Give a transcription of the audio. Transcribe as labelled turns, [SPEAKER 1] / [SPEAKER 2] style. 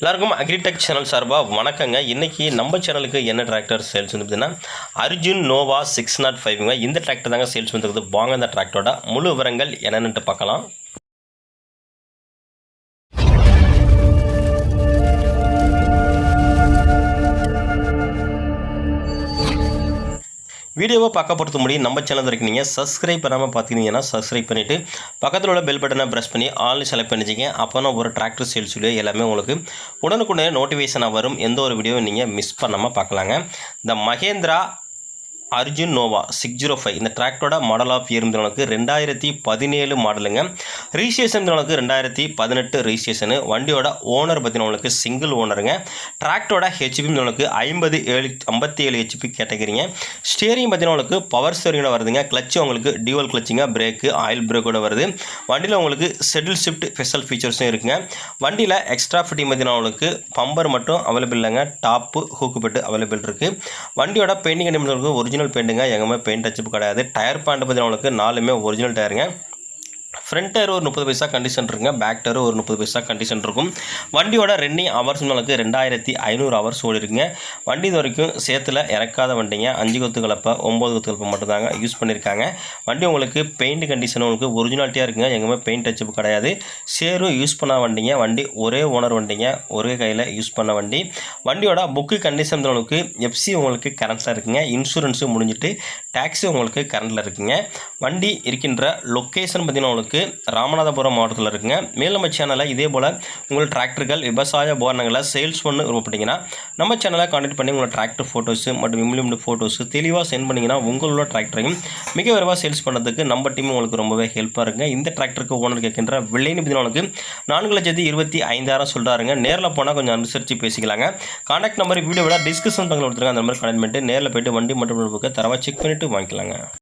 [SPEAKER 1] எல்லாருக்கும் agritech channel சார்பாக வணக்கங்க. இன்றைக்கி நம்ம சேனலுக்கு என்ன டிராக்டர் சேல்ஸ் வந்து பார்த்தீங்கன்னா அர்ஜுன் நோவா சிக்ஸ் நாட் ஃபைவ்ங்க இந்த டிராக்டர் தாங்க சேல்ஸ் வந்துருக்குது வாங்க இந்த டிராக்டரோட முழு விவரங்கள் என்னென்னுட்டு பார்க்கலாம். வீடியோவை பார்க்க பொறுத்த முடியும். நம்ம சேனல் வரைக்கும் நீங்கள் சப்ஸ்கிரைப் பண்ணாமல் பார்த்தீங்கன்னா சப்ஸ்கிரைப் பண்ணிவிட்டு பக்கத்தில் உள்ள பெல் பட்டனை ப்ரெஸ் பண்ணி ஆல் செலக்ட் பண்ணிச்சிங்க அப்போனா ஒரு டிராக்டர் சேல்ஸ் வீடியோ எல்லாமே உங்களுக்கு உடனுக்குடனே நோட்டிஃபிகேஷனாக வரும். எந்த ஒரு வீடியோவும் நீங்கள் மிஸ் பண்ணாமல் பார்க்கலாங்க இந்த Mahindra Arjun Novo six zero five. இந்த டிராக்டரோட மாடல் ஆஃப் இயர் இருந்தவங்களுக்கு ரெண்டாயிரத்தி பதினேழு மாடலுங்க. ரிஜிஸ்ட்ரேஷன் இருந்தவங்களுக்கு ரெண்டாயிரத்தி பதினெட்டு ரிஜிஸ்ட்ரேஷனு வண்டியோட ஓனர் பார்த்தீங்கன்னா சிங்கிள் ஓனருங்க டிராக்டரோட ஹெச்பி இருந்தவங்களுக்கு ஐம்பது ஏழு ஐம்பத்தி ஏழு ஹெச்பி கேட்டகிரிங்க. ஸ்டேரிங் பார்த்தீங்கன்னா பவர் ஸ்டேரிங்கோட வருதுங்க. கிளச்சு உங்களுக்கு டியூவல் கிளச்சிங்க பிரேக்கு ஆயில் பிரேக்கோட வருது. வண்டியில் உங்களுக்கு செட்டில் ஷிஃப்ட் ஸ்பெஷல் ஃபீச்சர்ஸும் இருக்குங்க. வண்டியில் எக்ஸ்ட்ரா ஃபிட்டிங் பார்த்தீங்கன்னா உங்களுக்கு பம்பர் மட்டும் அவைலபிள் இல்லைங்க டாப்பு ஹூக்கு பெட்டு அவைலபிள் இருக்குது வண்டியோட பெயிண்டிங் கண்டிப்பாக ஒரிஜினல் பெயிண்ட்டுங்க எங்கேயுமே பெயிண்ட் டச்சப் கிடையாது. டயர் பாயிண்ட் பார்த்தீங்கன்னா உங்களுக்கு நாலுமே ஒரிஜினல் டயருங்க ஃப்ரண்ட் டயர் ஒரு முப்பது பைசா கண்டிஷன் இருக்குங்க. பேக் டயர் ஒரு முப்பது பைசா கண்டிஷன் இருக்கும். வண்டியோட ரன்னிங் ஹவர்ஸ் உங்களுக்கு ரெண்டாயிரத்தி ஐநூறு ஹவர்ஸ் ஓடி இருக்குங்க வண்டி இது வரைக்கும் சேத்துல இறக்காத வண்டிங்க. அஞ்சு கொத்து கலப்பை ஒம்பது கொத்து கலப்பை மட்டும்தாங்க யூஸ் பண்ணியிருக்காங்க வண்டி உங்களுக்கு பெயிண்ட் கண்டிஷன் உங்களுக்கு ஒரிஜினாலிட்டியாக இருக்குங்க. எங்கேயுமே பெயிண்ட் டச்சப் கிடையாது. சேரும் யூஸ் பண்ண வண்டிங்க. வண்டி ஒரே ஓனர் வண்டிங்க. ஒரே கையில் யூஸ் பண்ண வண்டி. வண்டியோட புக்கு கண்டிஷன் உங்களுக்கு எஃப்சி உங்களுக்கு கரண்ட்டில் இருக்குங்க. இன்சூரன்ஸும் முடிஞ்சிட்டு டேக்ஸி உங்களுக்கு கரண்ட்டில் இருக்குங்க. வண்டி இருக்கின்ற லொக்கேஷன் பார்த்தீங்கன்னா உங்களுக்கு ராமநாதபுரம் மாவட்டத்தில் இருக்குங்க. மேலும் நம்ம சேனலை இதே போல் உங்கள் டிராக்டர்கள் விவசாய உபகரணங்களை சேல்ஸ் பண்ண விருப்பப்பட்டீங்கன்னா நம்ம சேனலை கான்டாக்ட் பண்ணி உங்களோட டிராக்டர் ஃபோட்டோஸு மற்றும் இம்ப்ளிமெண்ட் ஃபோட்டோஸு தெளிவாக சென்ட் பண்ணிங்கன்னா உங்களோட டிராக்டரையும் மிக விரைவாக சேல்ஸ் பண்ணுறதுக்கு நம்ம டீம் உங்களுக்கு ரொம்பவே ஹெல்ப்பாக இருக்குங்க. இந்த டிராக்டருக்கு ஓனர் கேட்கின்ற விலைன்னு பார்த்தீங்கன்னா உங்களுக்கு நான்கு லட்சத்தி இருபத்தி ஐந்தாயிரம் சொல்கிறாருங்க நேரில் போனால் கொஞ்சம் அனுசரித்து பேசிக்கலாங்க. கான்டாக்ட் நம்பர் வீடியோவில் டிஸ்கிரிப்ஷன் பக்கத்தில் கொடுத்துருங்க அந்த மாதிரி கனெக்ட் பண்ணிட்டு நேரில் போயிட்டு வண்டி மட்டும் தரவாக செக் பண்ணிவிட்டு வாங்கிக்கலாங்க.